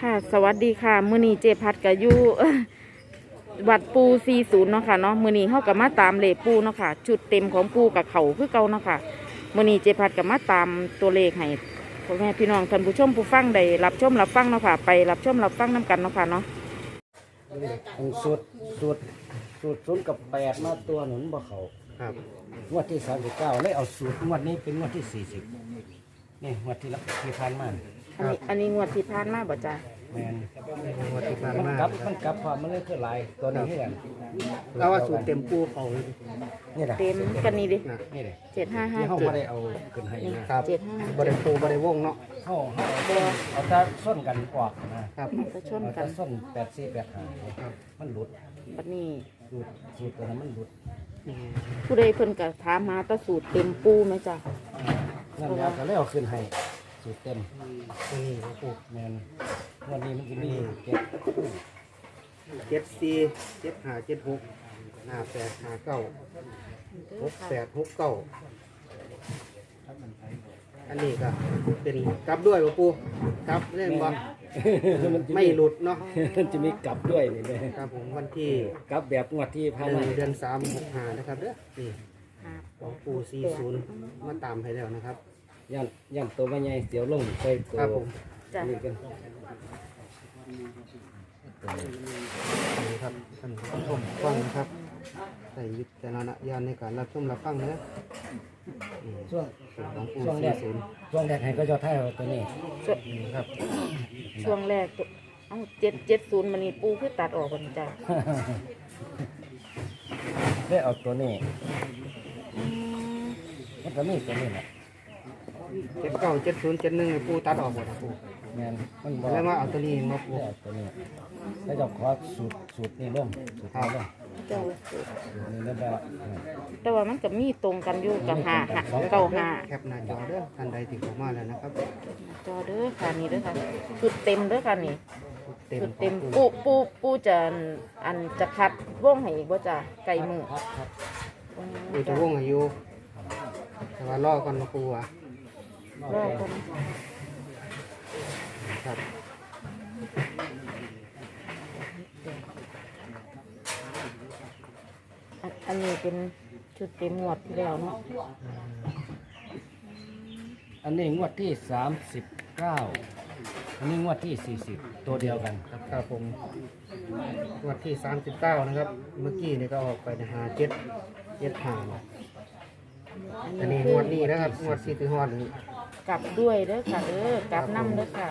ค่ะ สวัสดีค่ะมื้อนี้เจพัดกับยูวัดปู40เนาะค่ะเนาะมื้อนี้เฮาก็มาตามเลขปูเนาะค่ะจุดเต็มของปูกับเขาคือเก่าเนาะค่ะมื้อนี้เจพัดก็มาตามตัวเลขให้พ่อแม่พี่น้องท่านผู้ชมผู้ฟังได้รับชมรับฟังเนาะค่ะไปรับชมรับฟังนํกันเนาะค่ะเนาะอันสูตรสูตรสูตรศูนย์กับแปดมาตัวหนุนบ่เขาครับงวดที่สามสิบเก้าเลยเอาสูตรงวดนี้เป็นงวดที่สี่สิบนี่งวดที่ละที่ผ่านมา อันนี้อันนี้งวดที่ผ่านมาบ่จ้าแมนงวดที่ผ่านมันมากลับมันกลับความมันเลยคือหลายตัวนี้ให้กันเราว่าสูตรเต็มปูเขาเลยนี่แหละเต็มกันนี่ดินะนี่เลย755ที่ห้องไม่ได้เอาขึ้นให้นี่นะครับเจ็ดห้า บริปูบริวงเนาะห้องเอาแต่ส้นกันออกนะครับจะชนเอากัแต่นส้นแปดสี่แปดห้ามันหลุดบัดนี้สูตรสูตรตัวนั้นมันหลุดผู้ใดเพิ่นก็ถามหาแตะสูตรเต็มปูไหมจ้านั่นแล้วก็เลยเอาขึ้นให้ สูตรเต็มนี่ปูแมนวันนี้มันจะมีเก็บเจ็ดสี่เจ็ดห้าเจ็ดหกห้าแปดห้าเก้าหกแปดหกเก้าอันนี้ก็เป็นกลับด้วยบ่ปูกลับเรื่องบ่มันจะไม่หลุดเนาะมันจะมีกลับด้วยนี่เลยครับผมวันที่กลับแบบงวดที่ผ่านหมานึ่งเดือนสามหกห้านะครับเด้อนี่ห้าของปูสี่ศูนย์มาตามให้แล้วนะครับ ย่านย่านตัวมันใหญ่เสียวลงใส่ตัวครับผม จ้ะ นี่กันนี่ครับท่านผู้ชมฟังนะครับใส่วิจารณญาณในการรับชมรับฟังนะนี่ช่วงสูตรของปูช่วงแรสี่กศูนย์ช่วงแรกให้ก็จะท่ายเอาตัวนี้ช่วงครับช่วงแรกตัวเอ้าเจ็ดเจ็ดศูนย์มันนี่ปูคือตัดออกกันจ้ะได้เอาตัวนี้มันก็มีตัวนี้แหละ เจ็ดเก้าเจ็ดศูนย์เจ็ดหนึ่งปูตัดออกหมดนะปูแมนมันบอกแล้วมาเอาตัวนี้มาปูได้เอาตัวนี้แล้วจะขอสูตรสูตรนี้ลงสูตรนี้ลงเจ้าสูตรนี้แล้วก็แต่ว่ามันก็มีตรงกันอยู่กับหาหาเก้าหาแคปหน้าจอเด้อท่านใดที่เข้ามาแล้วนะครับจอเด้อค่ะนี่เด้อค่ะชุดเต็มเด้อค่ะนี่เต็มชุดเต็มของปูปูปูจะอันจะคัดว่องให้อีกบ่จ้ะไก่มือครับครับปูจะวงอายุแต่ว่ารอก่อนนะปูอะ รอคนครับอันอันนี้เป็นชุดเต็มหมวดที่แล้วเนาะอันนี้งวดที่สามสิบเก้าอันนี้งวดที่สี่สิบตัวเดียวกันครับครับผมงวันที่สามสิบเก้านะครับ เมื่อกี้นี่ก็ออกไปนะฮะเจ็ดเจ็ดห้าอันนี้งวดนี้นะครับงวดที่ถึงฮอดนี้ กลับด้วยเด้อค่ะเด้อกลับน้ำเด้อค่ะ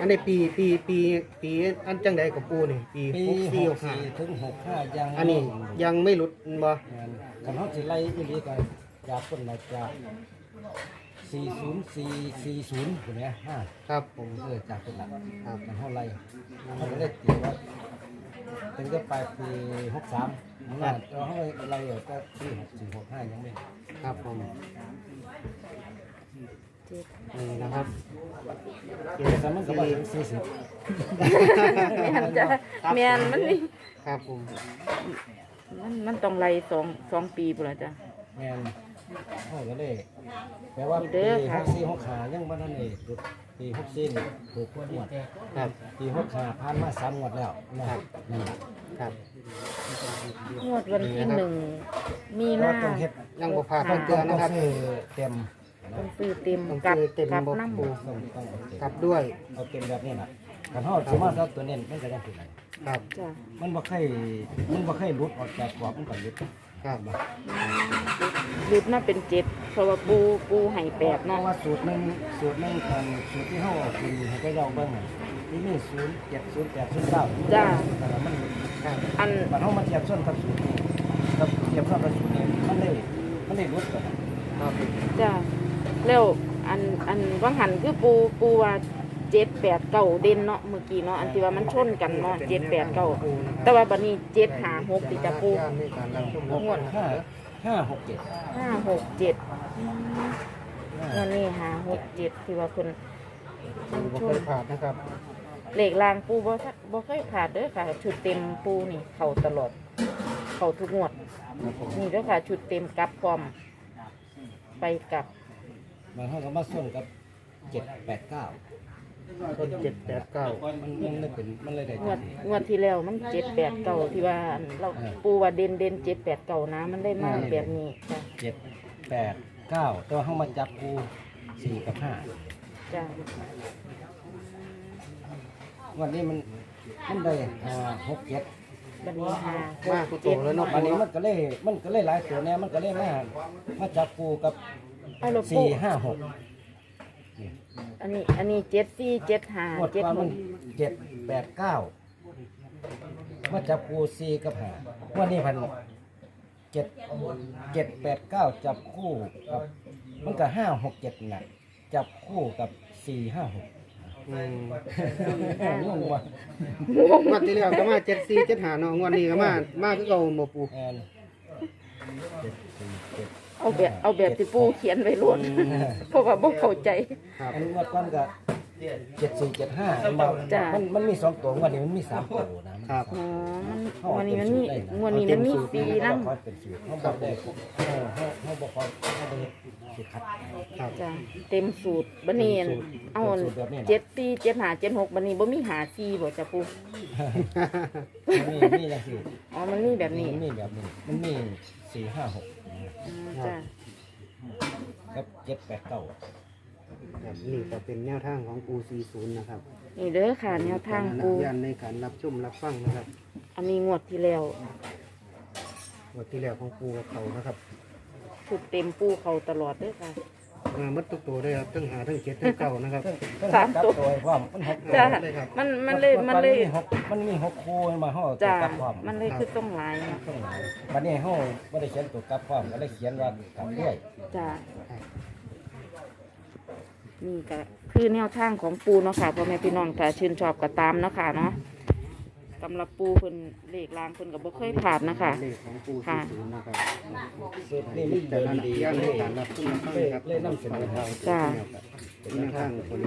อันนี้ปีปีปีปีอันจังใดกับปูนี่ปีหกสี่หกห้า64ถึง65ยังอันนี้ยังไม่หลุดบ่กันเฮาสิไล่อีหลีกันจากต้นมาจากศูนย์สี่สี่ศูนแหละห้ะครับผมมเออจากต้นหลักครักันเฮาไล่มันก็ได้ตีว่าถึงจะปปีหกสาม เราเราให้อะไรเอ่ยก็ที่หกสี่หกห้ายังไม่ครับผมนี่นะครับเกียรติสามสิบสี่สิบเมียนจะเมียนมันนี่ครับผมมันมันต้องไรสองสองปีปุ่นละจ้ะเมียนโอ้ก็ได้แปลว่าปีหกสี่หกขายังบ้านนั่นเองปีหกสี่ถูกพวดหมดครับปีหกขาผ่านมาสามหมดแล้วนะครับครับ งวดวันที่หนึ่งมีก็นาต้องเฮ็ดยังบ่พลาดต้องเตือนนะครับต้องซื้อเต็มต้องซื้อเต็มต้องกับซื้อเต็มกับบ่น้ำปูต้องต้องเอาเต็มกลับด้วยเอาเต็มแบบนี้น่ะกันเฮาสามารถเอาตัวเน้นมันก็ได้ถึงครับจ้ะมันบ่เคยมันบ่เคยหลุดออกจากกรอบมันก็หลุดครับหลุดมาเป็นเจ็ด เพราะว่าปูปูให้แปดเพเนาะราะว่าสูตรหนึงสูตรหนึงกันสูตรที่เฮาเอากินให้ก็ยองเบิ่งน่ะที่มี0 7 0 8 0 9จ้ะแต่ว่ามันครับอันบัดเฮามาเทียบส่วนกับสูตรนี้กับเทียบกับสูตรนี้มันได้มันได้หลุดกันครับจ้ะแล้วอันอันว่างหันคือปูปูว่าเจ็ดแปดเก้าเด่นเนาะเมื่อกี้เนาะอันที่ว่ามันชนกันเนาะเจ็ดแปดเก้าแต่ว่าบัดนี้เจ็ดหาหกติจะปูในการรับชมงวดห้า ห้าหกเจ็ดห้าหกเจ็ดเงินนี่หาหกเจ็ดที่ว่าคนบ่เคยผ่านนะครับ เหล็กรางปูบ่ทักบ่เคยขาดเด้อค่ะ ชุดเต็มปูนี่ เข้าตลอด เข้าทุกงวดนี่เด้อค่ะ ชุดเต็มกับความไปไปกลับมันเขาก็มาส่วนกับเจ็ดแปดเก้า ต้นเจ็ดแปดเก้ามันมันเลยเป็นมันเลยได้งวดงวดที่แล้วมันเจ็ดแปดเก่าที่ว่าอันเราปูว่าเด่นเด่นเจ็ดแปดเก่านะมันได้มาแบบนี้จ้ะเจ็ดแปดเก้าตัวเขามาจับกูสี่กับห้าจ้ะวันนี้มันมันได้ห้าหกเจ็ดบันนี้หามากูโตแล้วเนาะวันนี้มันก็เลยมันก็เลยหลายตัวเนี่ยมันก็เลยมามาจับกูกับเอาละปูสี่ห้าหก อันนี้อันนี้เจ็ดสี่เจ็ดห้างวดเจ็ดว่าหมันกเจ็ดแปดเก้ามาจับกูสี่กับห้าวันนี้พันเจ็ดเจ็ดแปดเก้าจับคู่กับ มันก็ห้าหกเจ็ดน่ะจับคู่กับสี่ห้าหกอืมงงว่ะงวดที่แล้วก็มาเจ็ดสี่เจ็ดหาเนาะงวดนี้ก็มา มาคือเก่าบ่ปูแอน เจ็ดสี่เจ็ดเอาแบบเอาแบบที่ปูเขียนไว้รวดเพราะว่าบ่เข้าใจ ครับอันนี้งวดก้อนก็ เจ็ดสี่เจ็ดห้าจ้ะ มันมันมีสองตัวงวันนี้มันมีสามตัวนะครับ อ๋อมันงวดนี้มันมีงวดนี้มันมีสีน้ำเขาเป็นสูตรเขาบอกได้เขาเขาเขาบอกเขาเขาบอกสิขัดครับ จ้ะเต็มสูตรบันนี้อันเอาเต็มสูตรแบบนี้นะ เจ็ดสี่เจ็ดห้าเจ็ดหกบันนี้บ่มีหาสี่บ่จ้ะปูมันมีมีอย่างสี่อ๋อมันมีแบบนี้มันมีแบบนี้มันมีสี่ห้าหกอืมจ้ะกับเจ็ดแปดเก้า ครับนี่ก็เป็นแนวทางของปู40นะครับนี่เด้อค่ะแนวทางปูญาณในการรับชมรับฟังนะครับอันนี้งวดที่แล้วงวดที่แล้วของปูกับเขานะครับชุดเต็มปูเขาตลอดเด้อค่ะ มาหมดทุกตัวเลยครับทั้งหาทั้งเจ็ดทั้งเก้านะครับสามตัว ตัวพร้อมมันหกตัวจ้ะ เลยครับ มันมันเลยมันเลยหกมันมีหกคู่มาห่อตัวจ้ะกลับพร้อมมันเลยคือต้องหลายนะต้องหลายวันนี้ห่อไม่ได้เขียนตัวกลับพร้อมก็ได้เขียนว่ากลับด้วยจ้ะ นี่ก็คือแนวทางของปูเนาะค่ะพ่อแม่พี่น้องถ้าชื่นชอบก็ตามเนาะค่ะเนาะสำหรับปูเพิ่นเลขลางเพิ่นก็บ่เคยผ่านนะคะเลขของปูค่ะ40นะครับสูตรนี่มันแต่เดินละดีญาณในเลยการรับชมรับฟังครับเลยนำเสนอทางจ้ะเป็นแนวทางคน